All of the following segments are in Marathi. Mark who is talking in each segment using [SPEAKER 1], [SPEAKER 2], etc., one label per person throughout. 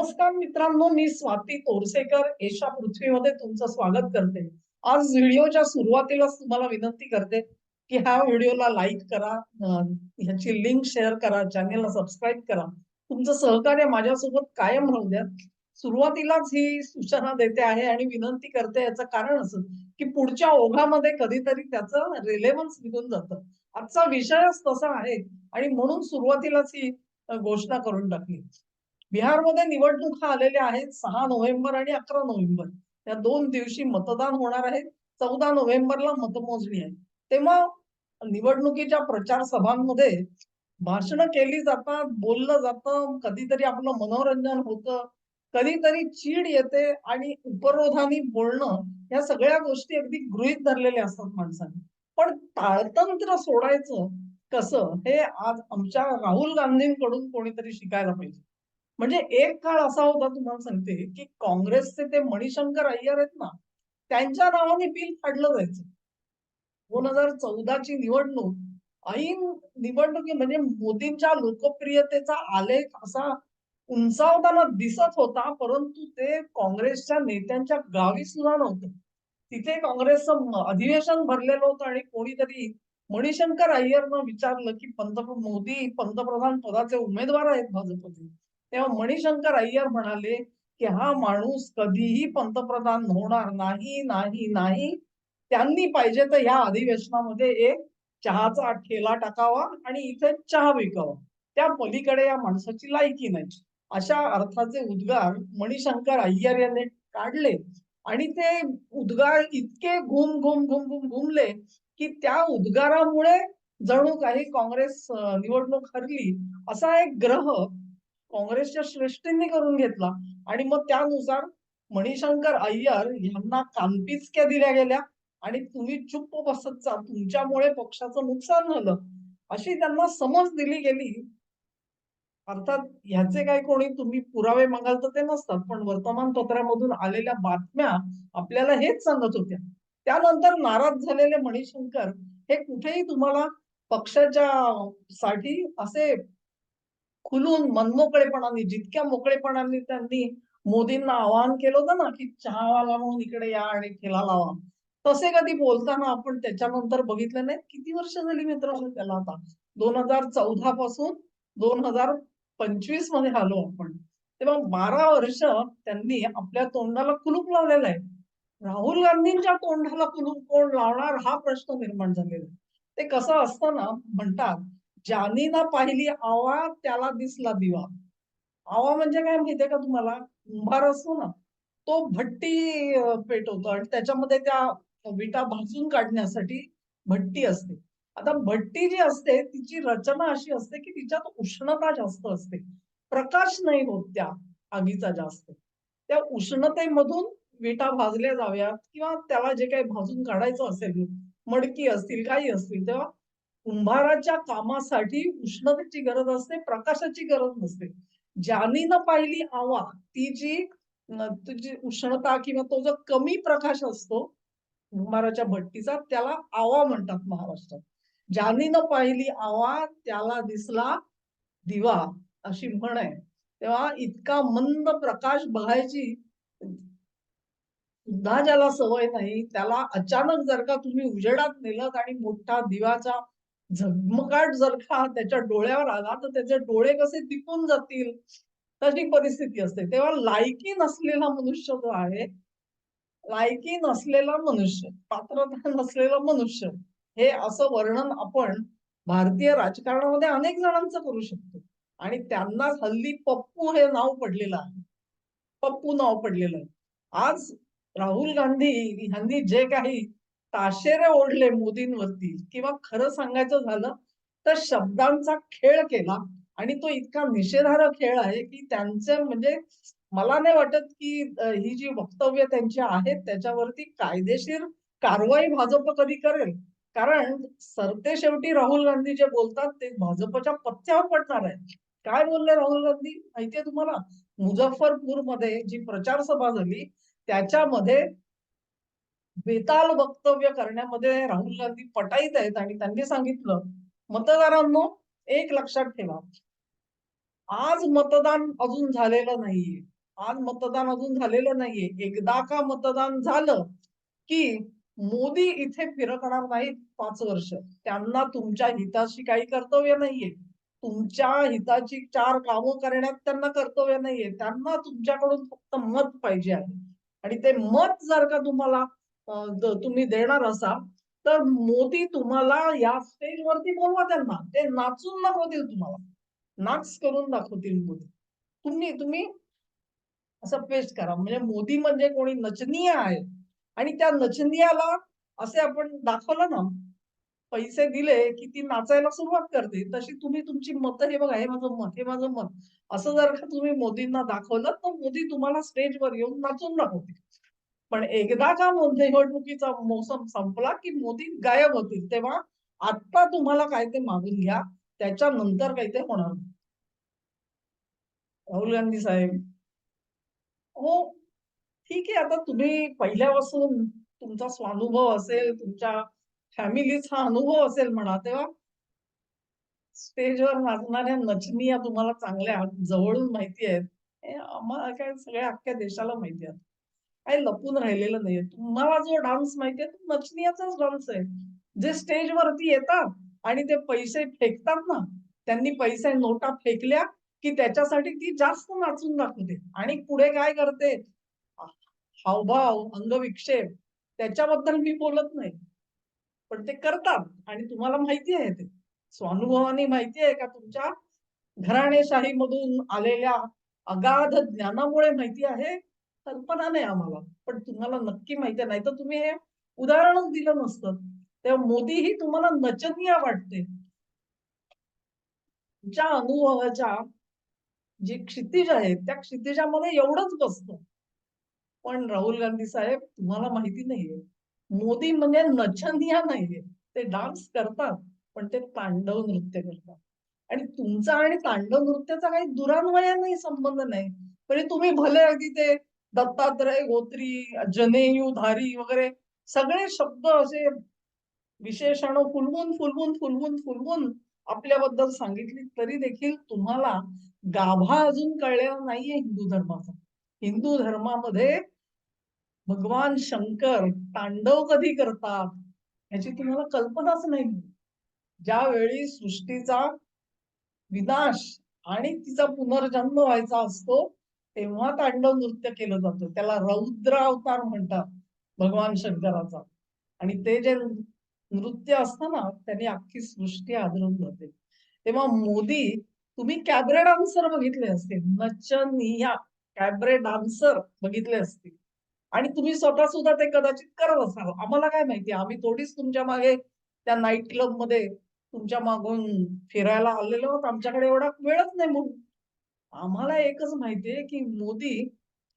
[SPEAKER 1] नमस्कार मित्रांनो मी स्वाती तोरसेकर. एशा पृथ्वीमध्ये तुमचं स्वागत करते. आज व्हिडिओच्या सुरुवातीलाच तुम्हाला विनंती करते की ह्या व्हिडिओला लाईक करा ह्याची लिंक शेअर करा चॅनेलला सबस्क्राईब करा. तुमचं सहकार्य माझ्यासोबत कायम राहू द्या. सुरुवातीलाच ही सूचना देते आहे आणि विनंती करते याचं कारण असं की पुढच्या ओघामध्ये कधीतरी त्याचं रिलेव्हन्स निघून जातं. आजचा विषयच तसा आहे आणि म्हणून सुरुवातीलाच ही घोषणा करून टाकली. बिहारमध्ये निवडणुका आलेल्या आहेत सहा नोव्हेंबर आणि अकरा नोव्हेंबर. या दोन दिवशी मतदान होणार आहे चौदा नोव्हेंबरला मतमोजणी आहे. तेव्हा निवडणुकीच्या प्रचार सभांमध्ये भाषणं केली जातात बोललं जातं कधीतरी आपलं मनोरंजन होतं कधीतरी चीड येते आणि उपरोधानी बोलणं या सगळ्या गोष्टी अगदी गृहीत धरलेल्या असतात माणसाने. पण ताळतंत्र सोडायचं कसं हे आज आमच्या राहुल गांधींकडून कोणीतरी शिकायला पाहिजे. म्हणजे एक काळ असा होता तुम्हाला सांगते की काँग्रेसचे ते मणिशंकर अय्यर आहेत ना त्यांच्या नावाने बिल फाडलं जायचं. दोन हजार चौदाची निवडणूक ऐन निवडणुकी म्हणजे मोदींच्या लोकप्रियतेचा आलेख असा उंचावताना दिसत होता परंतु ते काँग्रेसच्या नेत्यांच्या गावी सुद्धा नव्हतं. तिथे काँग्रेसचं अधिवेशन भरलेलं होतं आणि कोणीतरी मणिशंकर अय्यरनं विचारलं की पंतप्रधान मोदी पंतप्रधान पदाचे उमेदवार आहेत भाजपचे. तेव्हा मणिशंकर अय्यर म्हणाले की हा माणूस कधीही पंतप्रधान होणार नाही नाही नाही. त्यांनी पाहिजे तर ह्या अधिवेशनामध्ये एक चहाचा ठेला टाकावा आणि इथे चहा विकावा. त्या पलीकडे या माणसाची लायकी नाही. अशा अर्थाचे उद्गार मणिशंकर अय्यर यांनी काढले आणि ते उद्गार इतके घुम घुम घुम घुम घुमले की त्या उद्गारामुळे जणू काही काँग्रेस निवडणूक हरली असा एक ग्रह काँग्रेसच्या श्रेष्ठींनी करून घेतला. आणि मग त्यानुसार मणिशंकर अय्यर यांना कानपिचक्या दिल्या गेल्या. आणि तुम्ही चुप्प बसत जा तुमच्यामुळे पक्षाचं नुकसान झालं. अशी त्यांना समज दिली गेली. अर्थात ह्याचे काही कोणी तुम्ही पुरावे मागाल तर ते नसतात. पण वर्तमानपत्रामधून आलेल्या बातम्या आपल्याला हेच सांगत होत्या. त्यानंतर नाराज झालेले मणिशंकर हे कुठेही तुम्हाला पक्षाच्या साठी असे खुलून मनमोकळेपणाने जितक्या मोकळेपणाने त्यांनी मोदींना आवाहन केलं होतं ना की चहावाला म्हणून इकडे या आणि ठेला लावा. तसे कधी बोलताना आपण त्याच्यानंतर बघितलं नाही. किती वर्ष झाली मित्र हो त्याला आता? दोन हजार चौदा पासून दोन हजार पंचवीसमध्ये आलो आपण. तेव्हा बारा वर्ष त्यांनी आपल्या तोंडाला कुलूप लावलेलं आहे. राहुल गांधींच्या तोंडाला कुलूप कोण लावणार हा प्रश्न निर्माण झालेला आहे. ते कसं असताना म्हणतात ज्यानी ना पाहिली आवा त्याला दिसला दिवा. आवा म्हणजे काय माहितीये का तुम्हाला? कुंभार असतो ना तो भट्टी पेटवतो आणि त्याच्यामध्ये त्या विटा भाजून काढण्यासाठी भट्टी असते. आता भट्टी जी असते तिची रचना अशी असते की तिच्यात उष्णता जास्त असते. प्रकाश नाही होत त्या आगीचा जास्त. त्या उष्णतेमधून विटा भाजल्या जाव्यात किंवा त्याला जे काही भाजून काढायचं असेल मडकी असतील काही असतील तेव्हा कुंभाराच्या कामासाठी उष्णतेची गरज असते प्रकाशाची गरज नसते. ज्यानी न पाहिली आवा ती जी तुझी उष्णता किंवा तो जो कमी प्रकाश असतो कुंभाराच्या भट्टीचा त्याला आवा म्हणतात महाराष्ट्रात. ज्यानी न पाहिली आवा त्याला दिसला दिवा अशी म्हण आहे. तेव्हा इतका मंद प्रकाश बघायची सुद्धा ज्याला सवय नाही त्याला अचानक जर का तुम्ही उजेडात नेलत आणि मोठा दिवाचा झगमगाट जर का त्याच्या डोळ्यावर आला तर त्याचे डोळे कसे दिपून जातील? तशी परिस्थिती असते. तेव्हा लायकी नसलेला मनुष्य जो आहे लायकी नसलेला मनुष्य पात्रता नसलेला मनुष्य हे असं वर्णन आपण भारतीय राजकारणामध्ये अनेक जणांचं करू शकतो. आणि त्यांना हल्ली पप्पू हे नाव पडलेलं आहे. पप्पू नाव पडलेलं आहे. आज राहुल गांधी यांनी जे काही ताशेरे ओढले मोदींवरती. किंवा खरं सांगायचं झालं तर शब्दांचा खेळ केला. आणि तो इतका निषेधार्ह खेळ आहे की त्यांचं म्हणजे मला नाही वाटत की ही जी वक्तव्य त्यांची आहेत त्याच्यावरती कायदेशीर कारवाई भाजप कधी करेल. कारण सरते शेवटी राहुल गांधी जे बोलतात ते भाजपच्या पथ्यावर पडणार आहे. काय बोलले राहुल गांधी? माहितीये तुम्हाला? मुझफ्फरपूरमध्ये जी प्रचार सभा झाली त्याच्यामध्ये बेताल वक्तव्य करण्यामध्ये राहुल गांधी पटाईत आहेत आणि त्यांनी सांगितलं मतदारांनो एक लक्षात ठेवा. आज मतदान अजून झालेलं नाहीये. आज मतदान अजून झालेलं नाहीये. एकदा का मतदान झालं की मोदी इथे फिरकणार नाहीत पाच वर्ष. त्यांना तुमच्या हिताशी काही कर्तव्य नाहीये. तुमच्या हिताची चार कामं करण्यात त्यांना कर्तव्य नाहीये. त्यांना तुमच्याकडून फक्त मत पाहिजे आहे. आणि ते मत जर का तुम्हाला तुम्ही देणार असाल तर मोदी तुम्हाला या स्टेजवरती बोलवा त्यांना. ते नाचून दाखवतील तुम्हाला. नाच करून दाखवतील मोदी. तुम्ही तुम्ही असं पेस्ट करा. म्हणजे मोदी म्हणजे कोणी नचनीय आहे. आणि त्या नचनीयाला असे आपण दाखवलं ना पैसे दिले की ती नाचायला सुरुवात करते. तशी तुम्ही तुमची मत हे बघा हे माझं मत हे माझं मत. असं जर का तुम्ही मोदींना दाखवलं तर मोदी तुम्हाला स्टेजवर येऊन नाचून दाखवतील. पण एकदा का निवडणुकीचा मोसम संपला की मोदी गायब होतील तेव्हा आता तुम्हाला काय ते मागून घ्या त्याच्यानंतर काही ते होणार. राहुल गांधी साहेब. हो ठीक आहे आता तुम्ही पहिल्यापासून तुमचा स्वानुभव असेल तुमच्या फॅमिलीचा अनुभव असेल म्हणा तेव्हा स्टेजवर नाचणाऱ्या नचनिया तुम्हाला चांगल्या जवळून माहिती आहेत. हे आम्हाला काय सगळ्या अख्ख्या देशाला माहिती आहे काही लपून राहिलेलं नाहीये. तुम्हाला जो डान्स माहितीये तो नचनियाचाच डान्स आहे. जे स्टेजवरती येतात आणि ते पैसे फेकतात ना त्यांनी पैसे नोटा फेकल्या की त्याच्यासाठी ती जास्त नाचून दाखवते. आणि पुढे काय करते? हावभाव अंगविक्षेप त्याच्याबद्दल मी बोलत नाही. पण ते करतात आणि तुम्हाला माहिती आहे ते. स्वानुभवाने माहिती आहे का तुमच्या घराणेशाहीमधून आलेल्या अगाध ज्ञानामुळे माहिती आहे कल्पना नाही आम्हाला. पण तुम्हाला नक्की माहिती नाही तर तुम्ही हे उदाहरणच दिलं नसतं. तेव्हा मोदी ही तुम्हाला नचनीय वाटते. तुमच्या अनुभवाच्या जी क्षितिज आहे त्या क्षितिजामध्ये एवढंच बसतं. पण राहुल गांधी साहेब तुम्हाला माहिती नाहीये. मोदी म्हणजे नचनीय नाहीये. ते डान्स करतात पण ते तांडव नृत्य करतात. आणि तुमचा आणि तांडव नृत्याचा काही दुरान्वयाने संबंध नाही. तरी तुम्ही भले अगदी ते दत्तात्रय गोत्री जनेयूधारी वगैरे सगळे शब्द असे विशेषण फुलवून फुलवून फुलवून फुलवून आपल्याबद्दल सांगितली तरी देखील तुम्हाला गाभा अजून कळलेला नाहीये हिंदू धर्माचा. हिंदू धर्मामध्ये भगवान शंकर तांडव कधी करतात याची तुम्हाला कल्पनाच नाही. ज्यावेळी सृष्टीचा विनाश आणि तिचा पुनर्जन्म व्हायचा असतो तेव्हा तांडव नृत्य केलं जातं. त्याला रौद्र अवतार म्हणतात भगवान शंकराचा. आणि ते जे नृत्य असतं ना त्याने अख्खी सृष्टी आदरून जाते तेव्हा मोदी तुम्ही कॅबरे डान्सर बघितले असतील. नचनिया कॅबरे डान्सर बघितले असतील. आणि तुम्ही स्वतः सुद्धा ते कदाचित करत असाल. आम्हाला काय माहिती? आम्ही थोडीच तुमच्या मागे त्या नाईट क्लबमध्ये तुमच्या मागून फिरायला आलेलो आहोत. आमच्याकडे एवढा वेळच नाही म्हणून. आम्हाला एकच माहितीये की मोदी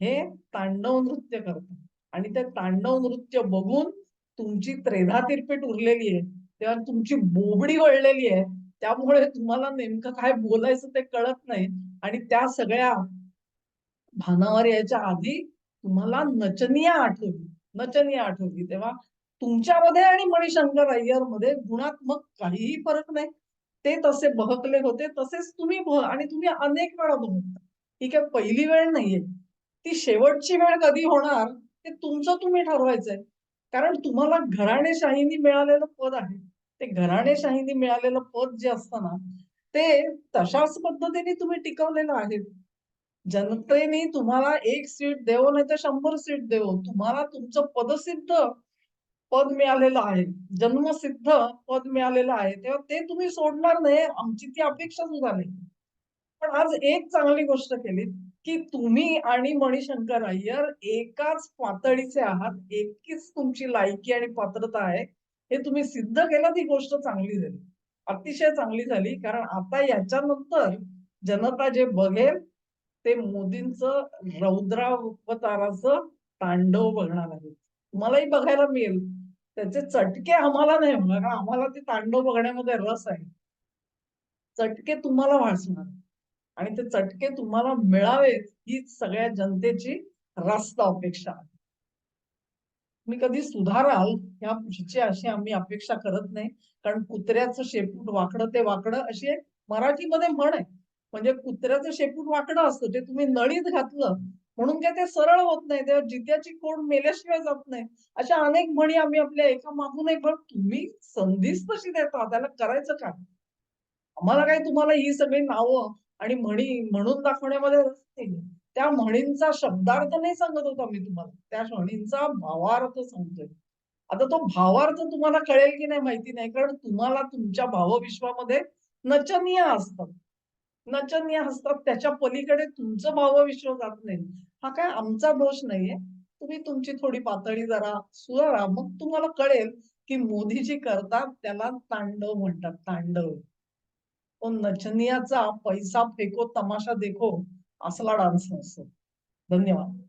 [SPEAKER 1] हे तांडव नृत्य करतात. आणि ते तांडव नृत्य बघून तुमची त्रेधा तिरपीट उरलेली आहे तेव्हा तुमची बोबडी वळलेली आहे त्यामुळे तुम्हाला नेमकं काय बोलायचं ते कळत नाही. आणि त्या सगळ्या भानावर यायच्या आधी तुम्हाला नचनीय आठवली नचनीय आठवली तेव्हा तुमच्यामध्ये आणि मणिशंकर अय्यरमध्ये गुणात्मक काहीही फरक नाही. ते तसे बहकले होते तसेच तुम्ही बह आणि तुम्ही अनेक वेळा बहकता ही काय पहिली वेळ नाहीये. ती शेवटची वेळ कधी होणार ते तुमचं तुम्ही ठरवायचंय. कारण तुम्हाला घराणेशाहीने मिळालेलं पद आहे. ते घराणेशाहीने मिळालेलं पद जे असतं ना ते तशाच पद्धतीने तुम्ही टिकवलेलं आहे. जनतेने तुम्हाला एक सीट देव नाही तर शंभर सीट देव. तुम्हाला तुमचं पदसिद्ध पद मिळालेलं आहे. जन्मसिद्ध पद मिळालेलं आहे. तेव्हा ते तुम्ही सोडणार नाही आमची ती अपेक्षा सुद्धा नाही. पण आज एक चांगली गोष्ट केली की तुम्ही आणि मणिशंकर अय्यर एकाच पातळीचे आहात. एकीच तुमची लायकी आणि पात्रता आहे. हे तुम्ही सिद्ध केलं ती गोष्ट चांगली झाली. अतिशय चांगली झाली कारण आता याच्यानंतर जनता जे बघेल ते मोदींचं रौद्रावताराचं तांडव बघणार आहे तुम्हालाही बघायला मिळेल. त्याचे चटके आम्हाला नाही होणार. कारण आम्हाला ते तांडव बघण्यामध्ये रस आहे. चटके तुम्हाला भासणार. आणि ते चटके तुम्हाला मिळावेत हीच सगळ्या जनतेची रास्त अपेक्षा आहे. तुम्ही कधी सुधाराल या पुढची अशी आम्ही अपेक्षा करत नाही. कारण कुत्र्याचं शेपूट वाकडं ते वाकडं अशी एक मराठीमध्ये म्हण आहे. म्हणजे कुत्र्याचं शेपूट वाकडं असतं. ते तुम्ही नळीत घातलं म्हणून काय ते सरळ होत नाही. तेव्हा जित्याची कोण मेल्याशिवाय जात नाही. अशा अनेक म्हणी आम्ही आपल्या एका मागून एक पण तुम्ही संधीच तशी देता. त्याला करायचं काय? आम्हाला काय तुम्हाला ही सगळी नावं आणि म्हणी म्हणून दाखवण्यामध्ये रस नाही त्या म्हणींचा शब्दार्थ नाही सांगत होता मी तुम्हाला. त्या म्हणींचा भावार्थ सांगतोय. आता तो भावार्थ तुम्हाला कळेल की नाही माहिती नाही. कारण तुम्हाला तुमच्या भावविश्वामध्ये नचनीय असतात नचनीय असतात त्याच्या पलीकडे तुमचं भावविश्व जात नाही. हा काय आमचा दोष नाहीये. तुम्ही तुमची थोडी पातळी जरा सुधारा. मग तुम्हाला कळेल की मोदी जी करतात त्याला तांडव म्हणतात तांडव. तो नचनियाचा पैसा फेको तमाशा देखो असला डान्स नसतो. धन्यवाद.